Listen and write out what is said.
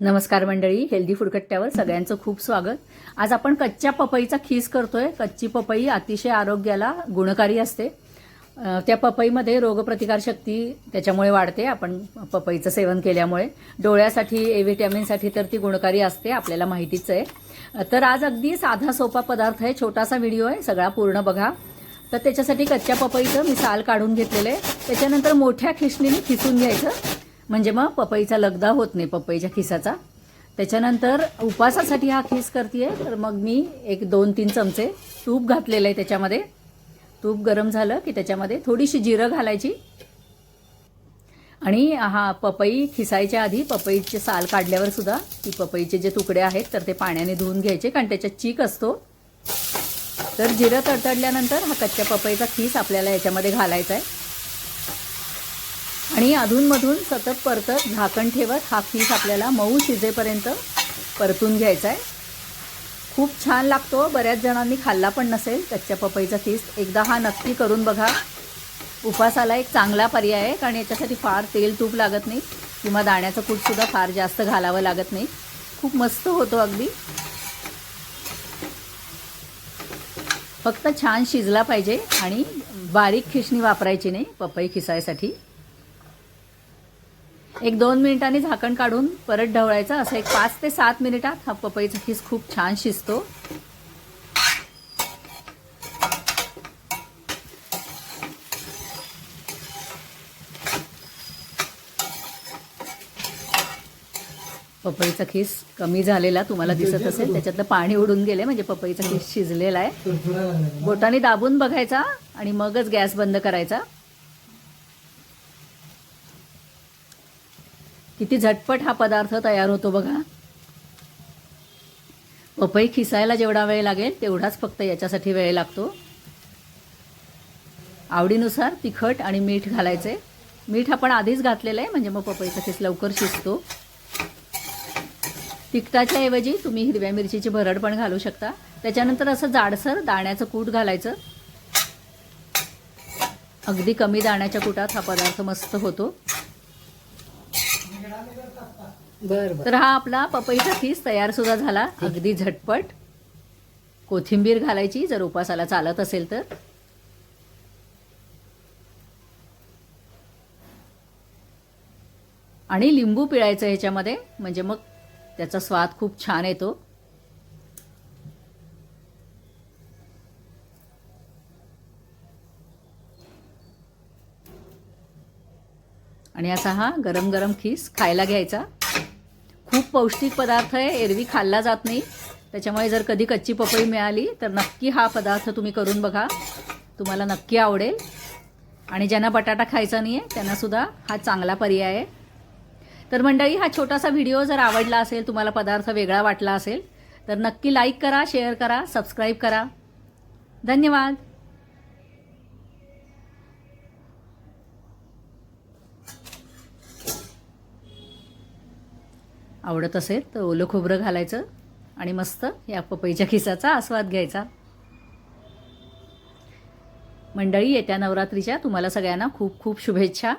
नमस्कार मंडळी हेल्दी फुडकट्ट्यावर सगळ्यांचं खूप स्वागत. आज आपण कच्च्या पपईचा खीस करतोय. कच्ची पपई अतिशय आरोग्याला गुणकारी असते. त्या पपईमध्ये रोगप्रतिकारशक्ती त्याच्यामुळे वाढते आपण पपईचं सेवन केल्यामुळे. डोळ्यासाठी ए व्हिटॅमिनसाठी तर ती गुणकारी असते आपल्याला माहितीच आहे. तर आज अगदी साधा सोपा पदार्थ आहे छोटासा व्हिडिओ आहे सगळा पूर्ण बघा. तर त्याच्यासाठी कच्च्या पपईचं मी साल काढून घेतलेलं आहे. त्याच्यानंतर मोठ्या खिसणीने खिसून घ्यायचं. म्हणजे मग पपईचा लगदा होत नाही पपईच्या खिसाचा. त्याच्यानंतर उपासासाठी हा खीस करते तर मग मी एक दोन तीन चमचे तूप घातलेलं आहे त्याच्यामध्ये. तूप गरम झालं की त्याच्यामध्ये थोडीशी जिरं घालायची. आणि हा पपई खिसायच्या आधी पपईचे साल काढल्यावर सुद्धा ती पपईचे जे तुकडे आहेत तर ते पाण्याने धुवून घ्यायचे कारण त्याच्यात चीक असतो. तर जिरं तडतडल्यानंतर हा कच्च्या पपईचा खीस आपल्याला याच्यामध्ये घालायचा आहे. आणि अधूनमधून सतत परतत झाकण ठेवत हा खीस आपल्याला मऊ शिजेपर्यंत परतून घ्यायचा आहे खूप छान लागतो बऱ्याच जणांनी खाल्ला पण नसेल कच्च्या पपईचा खीस एकदा हा नक्की करून बघा. उपासाला एक चांगला पर्याय आहे कारण याच्यासाठी फार तेल तूप लागत नाही किंवा दाण्याचं कूटसुद्धा फार जास्त घालावं लागत नाही. खूप मस्त होतो अगदी. फक्त छान शिजला पाहिजे आणि बारीक खिसणी वापरायची नाही पपई खिसायसाठी. एक दोन मिनिटांनी झाकण काढून परत ढवळायचं. असं एक पाच ते सात मिनिटात हा पपईचा खीस खूप छान शिजतो. पपईचा खीस कमी झालेला तुम्हाला दिसत असेल. त्याच्यातलं पाणी उडून गेले म्हणजे पपईचा खीस शिजलेला आहे. बोटाने दाबून बघायचा आणि मगच गॅस बंद करायचा. किती झटपट हा पदार्थ तयार होतो बघा. पपई खिसायला जेवढा वेळ लागेल तेवढाच फक्त याच्यासाठी वेळ लागतो. आवडीनुसार तिखट आणि मीठ घालायचे. मीठ आपण आधीच घातलेलं आहे म्हणजे मग पपईचा खिस लवकर शिजतो. तिखटाच्या ऐवजी तुम्ही हिरव्या मिरचीची भरड पण घालू शकता. त्याच्यानंतर असं जाडसर दाण्याचं कूट घालायचं. अगदी कमी दाण्याच्या कुटात हा पदार्थ मस्त होतो. बर तर हा आपला पपईचा खीस तयार सुद्धा झाला. अगदी झटपट. कोथिंबीर घालायची जर उपासाला चालत असेल तर. आणि लिंबू पिळायचं ह्याच्यामध्ये म्हणजे मग त्याचा स्वाद खूप छान येतो. आणि असा हा गरम गरम खीस खायला घ्यायचा. खूप पौष्टिक पदार्थ आहे. एरवी खाल्ला जात नाही. त्याच्यामुळे जर कधी कच्ची पपई मिळाली तर नक्की हा पदार्थ तुम्ही करून बघा. तुम्हाला नक्की आवडेल. आणि ज्यांना बटाटा खायचा नाही आहे त्यांनासुद्धा हा चांगला पर्याय आहे. तर मंडळी हा छोटासा व्हिडिओ जर आवडला असेल तुम्हाला पदार्थ वेगळा वाटला असेल तर नक्की लाईक करा शेअर करा सबस्क्राईब करा. धन्यवाद. आवडत असेल तर ओलं खोबरं घालायचं आणि मस्त या पपईच्या खिसाचा आस्वाद घ्यायचा. मंडळी येत्या नवरात्रीच्या तुम्हाला सगळ्यांना खूप खूप शुभेच्छा.